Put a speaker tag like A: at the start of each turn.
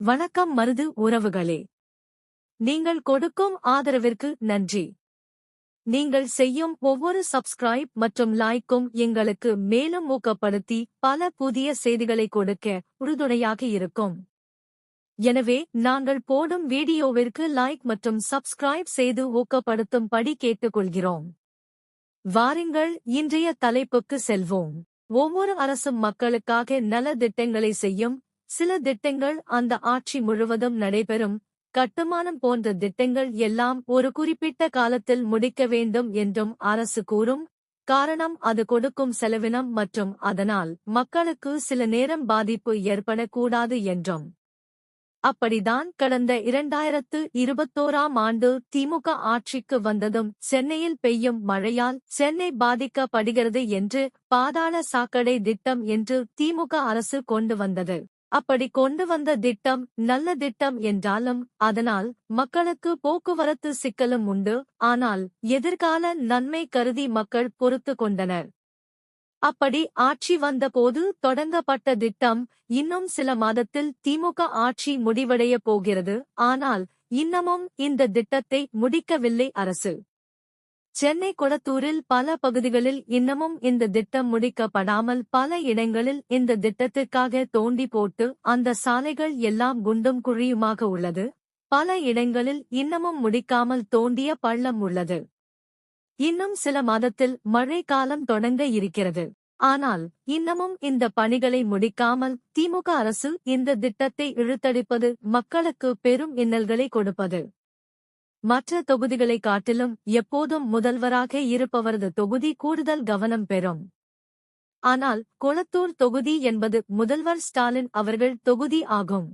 A: வணக்கம் மருது உறவுகளே. நீங்கள் கொடுக்கும் ஆதரவிற்கு நன்றி. நீங்கள் செய்யும் ஒவ்வொரு சப்ஸ்கிரைப் மற்றும் லைக்கும் எங்களுக்கு மேலும் ஊக்கப்படுத்தி பல புதிய செய்திகளை கொடுக்க உறுதுணையாக இருக்கும். எனவே நாங்கள் போடும் வீடியோவிற்கு லைக் மற்றும் சப்ஸ்கிரைப் செய்து ஊக்கப்படுத்தும்படி கேட்டுக்கொள்கிறோம். வாருங்கள் இன்றைய தலைப்புக்கு செல்வோம். ஒவ்வொரு அரசும் மக்களுக்காக நல திட்டங்களை செய்யும் சில திட்டங்கள் அந்த ஆட்சி முழுவதும் நடைபெறும். கட்டுமானம் போன்ற திட்டங்கள் எல்லாம் ஒரு குறிப்பிட்ட காலத்தில் முடிக்க வேண்டும் என்றும் அரசு கூறும். காரணம் அது கொடுக்கும் செலவினம் மற்றும் அதனால் மக்களுக்கு சில நேரம் பாதிப்பு ஏற்படக்கூடாது என்றும். அப்படிதான் கடந்த இரண்டாயிரத்து இருபத்தோராம் ஆண்டு திமுக ஆட்சிக்கு வந்ததும் சென்னையில் பெய்யும் மழையால் சென்னை பாதிக்கப்படுகிறது என்று பாதாள சாக்கடை திட்டம் என்று திமுக அரசு கொண்டு வந்தது. அப்படி கொண்டு வந்த திட்டம் நல்ல திட்டம் என்றாலும் அதனால் மக்களுக்கு போக்குவரத்து சிக்கலும் உண்டு. ஆனால் எதிர்கால நன்மை கருதி மக்கள் பொறுத்து கொண்டனர். அப்படி ஆட்சி வந்தபோது தொடங்கப்பட்ட திட்டம் இன்னும் சில மாதத்தில் திமுக ஆட்சி முடிவடைய போகிறது. ஆனால் இன்னமும் இந்த திட்டத்தை முடிக்கவில்லை அரசு. சென்னை கொளத்தூரில் பல பகுதிகளில் இன்னமும் இந்த திட்டம் முடிக்கப்படாமல் பல இடங்களில் இந்த திட்டத்திற்காக தோண்டி போட்டு அந்த சாலைகள் எல்லாம் குண்டும் குழியுமாக உள்ளது. பல இடங்களில் இன்னமும் முடிக்காமல் தோண்டிய பள்ளம் உள்ளது. இன்னும் சில மாதத்தில் மழை காலம் தொடங்க இருக்கிறது. ஆனால் இன்னமும் இந்த பணிகளை முடிக்காமல் திமுக அரசு இந்த திட்டத்தை இழுத்தடிப்பது மக்களுக்கு பெரும் இன்னல்களை கொடுப்பது. மற்ற தொகுதிகளை காட்டிலும் எப்போதும் முதல்வராக இருப்பவரது தொகுதி கூடுதல் கவனம் பெறும். ஆனால் குளத்தூர் தொகுதி என்பது முதல்வர் ஸ்டாலின் அவர்கள் தொகுதி ஆகும்.